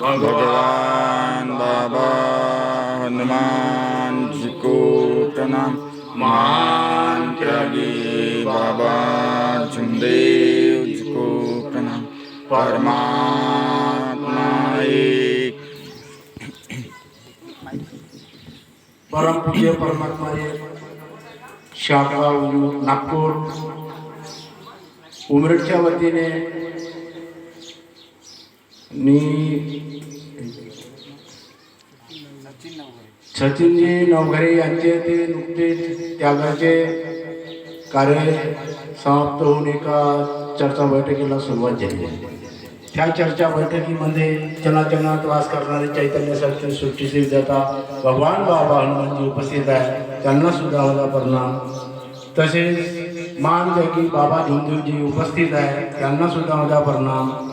भगवान बाबा हनुमान जी को प्रणाम महान त्यागी बाबा जुमदेव जी को प्रणाम परमात्मा एक परमपूज्य परमात्मा शाखा नागपूर। उमरटच्या वतीने मी सचिनजी नवघरे यांचे ते नुकतेच त्यागाचे कार्य समाप्त होऊन एका चर्चा बैठकीला सुरुवात झाली. त्या चर्चा बैठकीमध्ये चनाचनात वास करणारे चैतन्य सत्य सृष्टीचे विधाता भगवान बाबा हनुमानजी उपस्थित आहे त्यांना सुद्धा माझा परिणाम. तसेच मान जगी बाबा हिंदूजी उपस्थित आहे त्यांना सुद्धा माझा परिणाम.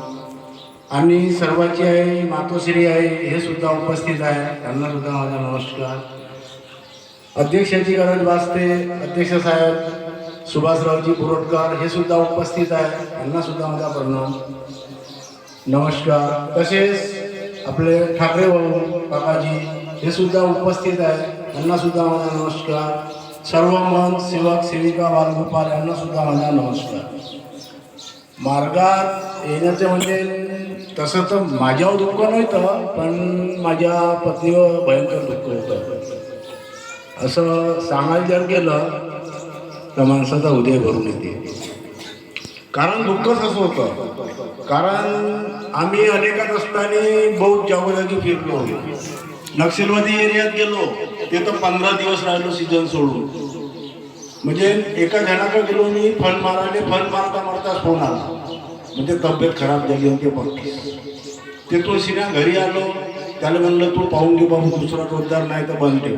आणि सर्वाची आई मातोश्री आहे हे सुद्धा उपस्थित आहे. त्यांना सुद्धा माझा नमस्कार. अध्यक्षाची गरज भासते अध्यक्ष साहेब सुभाषरावजी पुरोटकर हे सुद्धा उपस्थित आहे. त्यांना सुद्धा माझा प्रणाम. नमस्कार. तसेच आपले ठाकरे भाऊ काकाजी हे सुद्धा उपस्थित आहे. त्यांना सुद्धा माझा नमस्कार. सर्व मन सेवक सेविका बालगोपाल यांना सुद्धा माझा नमस्कार. मार्गात येण्याचे म्हणजे तसं तर माझ्यावर दुःख नव्हतं पण माझ्या पत्नीवर भयंकर दुःख होतं. असं सांगायला जर गेलं तर माणसाचा उदय भरून येते. कारण दुःखच असं होतं. कारण आम्ही अनेकात असताना बहुत जागोजागी फिरलो. नक्षलवादी एरियात गेलो. ते तर पंधरा दिवस राहिलो सीझन सोडून. म्हणजे एका जणाकडे गेलो मी फन मारायला फन मारता मारता फोन आला. म्हणजे तब्येत खराब झाली होती बघ तिथून सिन्या घरी आलो. त्याला म्हणलं तू पाहून घे बाबू दुसरा रोजगार नाही तर बंद ठेव.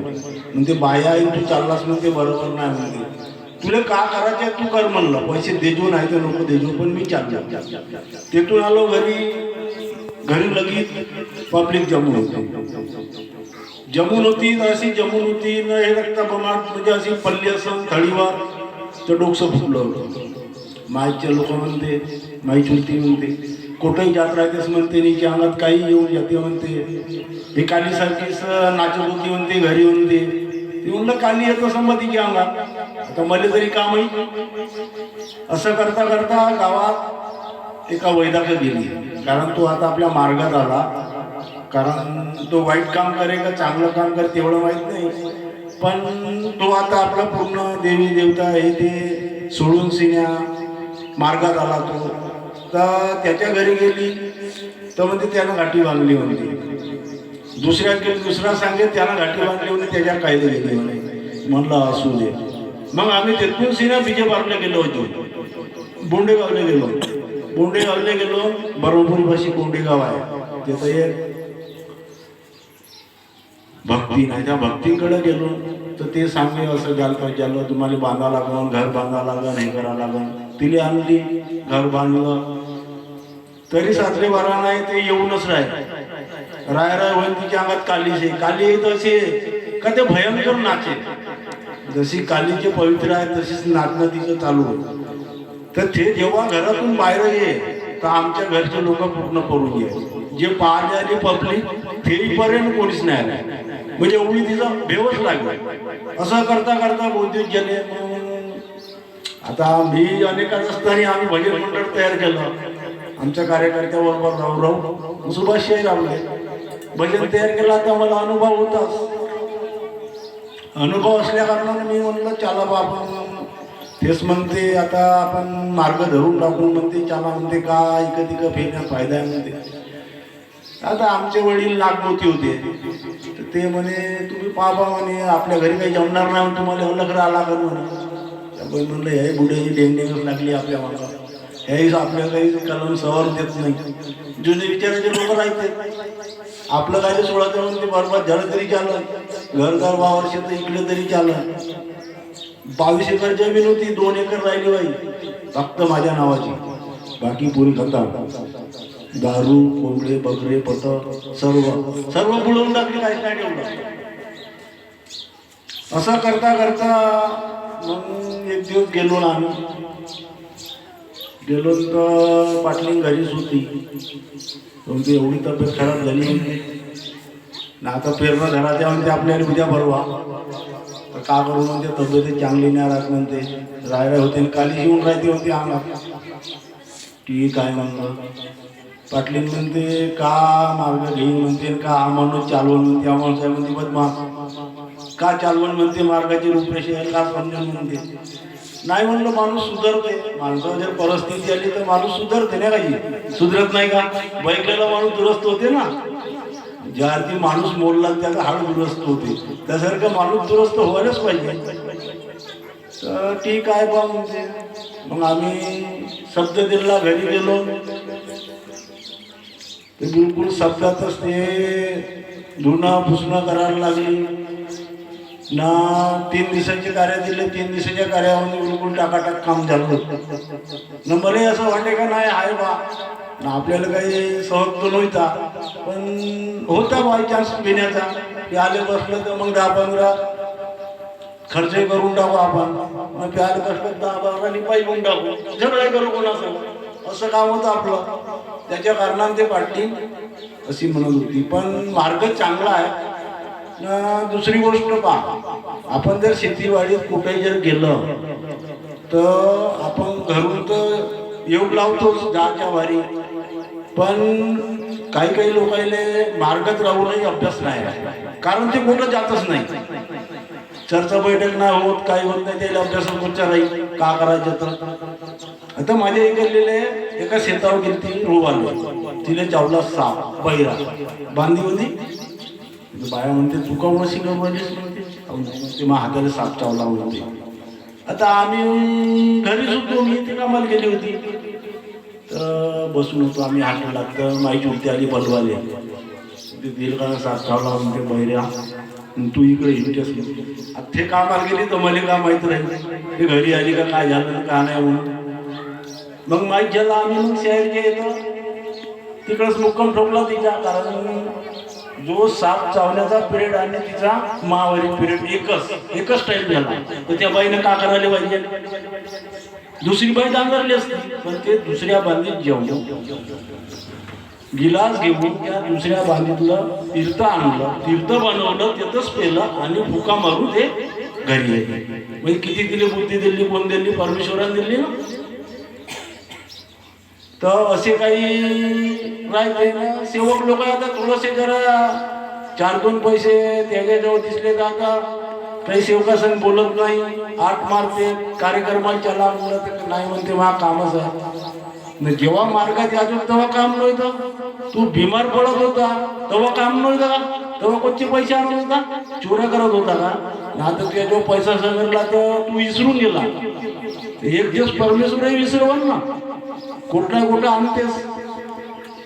म्हणजे बाया आहे तू चाललास म्हणजे बरोबर नाही म्हणते. तुला का करायचं तू कर म्हणलं. पैसे देजो नाही तर नको देजो पण मी चाललो. तिथून आलो घरी. घरी लगेच पब्लिक जमून होती. जमून होती तर अशी जमून होती न हे रक्ता प्रमाण म्हणजे अशी पल्ली असं थळीवार तर डोकसं फुटलं होतं. माईचे लोक म्हणते माई चुलती म्हणते. कुठंही जात राहतेस म्हणते नीच्या अंगात काही येऊन जाते म्हणते. हे कालीसारखीच नाचत म्हणते घरी म्हणते. ती म्हणलं काली येतं संमतीच्या अंगात आता मला तरी कामही असं करता करता गावात एका वैदाक गेली. कारण तो आता आपल्या मार्गात आला. कारण तो वाईट काम करे का चांगलं काम करे तेवढं माहीत नाही. पण तो आता आपला पूर्ण देवी देवता हे ते सोडून सिन्या मार्गात आला तो. तर त्याच्या घरी गेली तर म्हणजे त्यानं गाठी बांधली होती दुसऱ्या गेली दुसरा सांगेल त्यानं गाठी बांधली होती त्याच्या कायदे गेले म्हणलं असू दे. मग आम्ही तेथून सिन्हा बीजे पार्कला गेलो होतो. बोंडेगावला गेलो. बोंडेगावला गेलो बरोबर पाशी बोंडेगाव आहे. तिथं एक भक्ती नाही त्या भक्तीकडे गेलो. तर ते सांगले असं झालं झालं तुम्हाला बांधा लागन घर बांधा लागन हे करा लागन. तिने आणली घर बांधलं. तरी सासरे बारा नाही ते येऊनच राय राय राय होईल तिच्या अंगात कालीचे काली येत असे का ते भयंकर नाचे. जशी कालीचे पवित्र आहे तशीच नाचणं तिचं चालू होतं. तर ते जेव्हा घरातून बाहेर ये तर आमच्या घरचे लोक पूर्ण पडून ये जे पाहणे आले पब्लिक फेरीपर्यंत कोणीच नाही म्हणजे एवढी तिचा भेवच लागला. असं करता करता बहुतेक गेले आता मी अनेकात असताना आम्ही भजन मंडळ तयार केलं. आमच्या कार्यकर्त्याबरोबर राहू राहू सुभाषही रावले. भजन तयार केलं आता मला अनुभव होताच अनुभव असल्या कारणाने मी म्हणलं चला बाबा तेच म्हणते आता आपण मार्ग धरून टाकून म्हणते चला. म्हणते का इकं तिकं फिरण्यात फायदा आहे? म्हणते. आता आमचे वडील नागमोती होते. तर ते म्हणे तुम्ही पाहा म्हणे आपल्या घरी काही जमणार नाही तुम्हाला लग्न आला कर म्हणे. त्यामुळे म्हणलं हे बुड्याची डेंगडेंगच लागली आपल्या मागा. हेही आपल्या काही कारण सवर देत नाही. जुने विचाराचे लोक राहते आपलं काय सोळा करून ते बरोबर झालं तरी चाललं. घरदार घर वर्ष तर इकडे तरी चाललं. बावीस एकर जमीन होती दोन एकर राहिली बाई फक्त माझ्या नावाची. बाकी पुरी खतम दारू कोंबडे बकरे पत सर्व. सर्व बुडवून टाकले काहीच नाही ठेवलं. असं करता करता मग एक दिवस गेलो ना आम्ही. गेलो तर पाटली घरीच होती. तुमची एवढी तब्येत खराब झाली. ना आता पेरणं या म्हणते आपल्याला उद्या भरवा तर का करू म्हणते तब्येत चांगली नाही राहत म्हणते. राहायला होते आणि काली येऊन राहते होती अंगात ठीक आहे म्हणलं पाटली म्हणते का मार्ग घेईन? म्हणते का म्हणून चालवून? म्हणते आम्हाला माणूस म्हणते बदमाश. का चालवण म्हणते मार्गाची रूपरेषा का समजून म्हणते? नाही म्हणलं माणूस सुधारते माणसावर जर परिस्थिती आली तर माणूस सुधारते ना काही सुधरत नाही का? बैकलेला माणूस दुरुस्त होते ना? ज्या अर्थी माणूस मोडला त्याचा हाड दुरुस्त होते. त्यासारखं माणूस दुरुस्त व्हायलाच पाहिजे. तर ठीक आहे बा म्हणजे. मग आम्ही शब्द दिला घरी गेलो. ते बिलकुल शब्दातच ते धुणं पुसणं करायला लागली. ना तीन दिवसाचे कार्य दिले तीन दिवसाच्या कार्यामध्ये बिलकुल टाकाटाक काम झालं. न असं वाटते का नाही आहे बा. ना आपल्याला काही सहज तो नव्हता पण होता बाय चान्स घेण्याचा. ते आले बसलं तर मग दहा पंधरा खर्चही करून टाकू आपण. मग ते आले बसलं दहा पंधरा निपाई करून टाकू. झगडा करू कोणाचं असं? काम होतं आपलं. त्याच्या कारणाने ते पाटली अशी म्हणत होती. पण मार्ग चांगला आहे. दुसरी गोष्ट पहा. आपण जर शेतीवाडीत कुठे जर गेलं तर आपण घरून तर येऊ लावतोच जाच्या वारी. पण काही काही लोकांना मार्गत राहूनही अभ्यास नाही. कारण ते कुठं जातच नाही. चर्चा बैठक नाही होत काही होत नाही त्याला अभ्यास कुठच्या राहील का करायचं तर? आता माझ्या इकडलेले एका शेतावर गेली ती रोवाली तिला चावला साप बैरा. बांधी होती. बाया म्हणते चुकावं म्हणशी ते मग हाताला साप चावला होते. आता आम्ही घरी सुटतो मी ती कामाला गेली होती. तर बसून होतो आम्ही हात लागतं माहिती होती आली बलवाले ते दिल साप चावला म्हणते बैऱ्या तू इकडे येतेस आता ते कामाला गेली तर मला का माहीत राहील ते घरी आली का काय झालं का नाही म्हणून. मग माहीत झालं आम्ही मग शहर येतो तिकडंच मुक्काम ठोकला तिच्या कारण जो साप चावण्याचा पिरियड आणि तिचा महावारी पिरियड एकच एकच टाईम झाला. तर त्या बाईनं का करायला पाहिजे? दुसरी बाई दांगरली असती. पण ते दुसऱ्या बांधीत जेवण गिलास घेऊन त्या दुसऱ्या बांधीतलं तीर्थ आणलं. तीर्थ बनवलं तिथंच पेलं आणि फुका मारून ते घरी म्हणजे किती दिली बुद्धी दिली कोण दिली परमेश्वराने दिली ना? तर असे काही राहते ना. सेवक लोक आता थोडंसे जरा चार दोन पैसे त्याच्याजवळ दिसले का आता काही सेवकासन बोलत नाही. आठ मारते कार्यक्रमाला चला म्हणलं नाही म्हणते मा कामच आहे जेव्हा मार्गात यायचो तेव्हा काम नव्हतं. तू बिमार पडत होता तेव्हा काम नव्हतं का? तेव्हा कोणचे पैसे आणले होता? चोऱ्या करत होता का? ना तर तुझ्या जो पैसा समजला तर तू विसरून गेला. एक दिवस परमेश्वरही विसरवल ना. कुठं ना कुठं आणतेस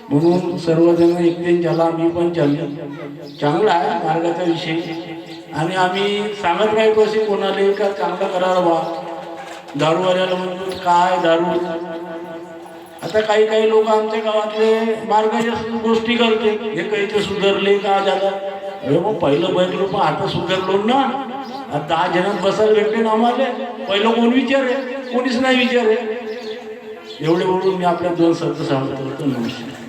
म्हणून सर्वजण एकटेन झाला मी पण चालले चांगला आहे मार्गाचा विषय. आणि आम्ही सांगत नाही कसे कोणाला का चांगला करायला बा. दारूवाल्याला म्हणजे काय दारू? आता काही काही लोक आमच्या गावातले मार्गाच्या गोष्टी करते. हे काही सुधारले का झालं? अरे मग पहिलं बैठलो पण आता सुधारलो ना. आता दहा जणात बसायला भेटले ना आम्हाला. पहिलं कोण विचारे? कोणीच नाही विचारे. एवढे बोलून मी आपल्या दोन शब्द सांगतो. नमस्कार.